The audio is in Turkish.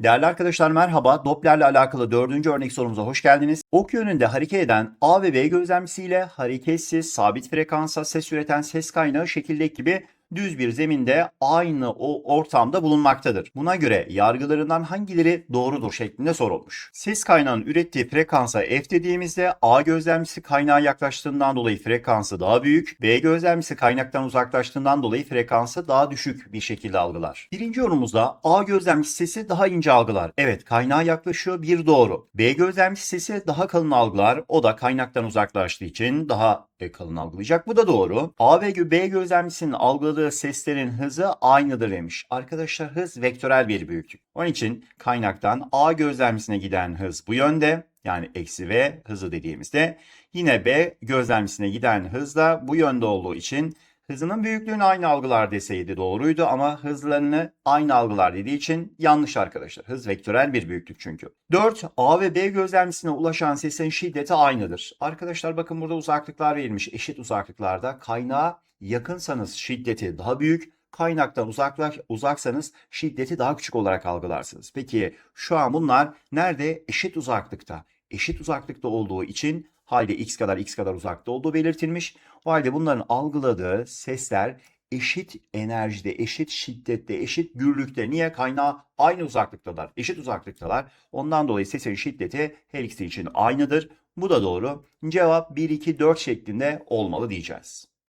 Değerli arkadaşlar merhaba. Doppler'le alakalı dördüncü örnek sorumuza hoş geldiniz. Ok yönünde hareket eden A ve B gözlemcisiyle hareketsiz, sabit frekansa ses üreten ses kaynağı şekildeki gibi düz bir zeminde aynı o ortamda bulunmaktadır. Buna göre yargılarından hangileri doğrudur şeklinde sorulmuş. Ses kaynağının ürettiği frekansa F dediğimizde A gözlemcisi kaynağa yaklaştığından dolayı frekansı daha büyük, B gözlemcisi kaynaktan uzaklaştığından dolayı frekansı daha düşük bir şekilde algılar. Birinci yorumumuzda A gözlemcisi sesi daha ince algılar. Evet kaynağa yaklaşıyor bir doğru. B gözlemcisi sesi daha kalın algılar. O da kaynaktan uzaklaştığı için daha e, kalın algılayacak. Bu da doğru. A ve B gözlemcisinin algıladığı seslerin hızı aynıdır demiş. Arkadaşlar hız vektörel bir büyüklük. Onun için kaynaktan A gözlemcisine giden hız bu yönde. Yani eksi V hızı dediğimizde yine B gözlemcisine giden hız da bu yönde olduğu için hızının büyüklüğünü aynı algılar deseydi doğruydu ama hızlarını aynı algılar dediği için yanlış arkadaşlar. Hız vektörel bir büyüklük çünkü. 4. A ve B gözlemcisine ulaşan sesin şiddeti aynıdır. Arkadaşlar bakın burada uzaklıklar verilmiş. Eşit uzaklıklarda kaynağa yakınsanız şiddeti daha büyük, kaynaktan uzaklaş, uzaksanız şiddeti daha küçük olarak algılarsınız. Peki şu an bunlar nerede? Eşit uzaklıkta. Eşit uzaklıkta olduğu için halde x kadar x kadar uzakta olduğu belirtilmiş. O halde bunların algıladığı sesler eşit enerjide, eşit şiddette, eşit gürlükte. Niye? Kaynağı aynı uzaklıktalar, eşit uzaklıktalar. Ondan dolayı sesin şiddeti her ikisi için aynıdır. Bu da doğru. Cevap 1, 2, 4 şeklinde olmalı diyeceğiz.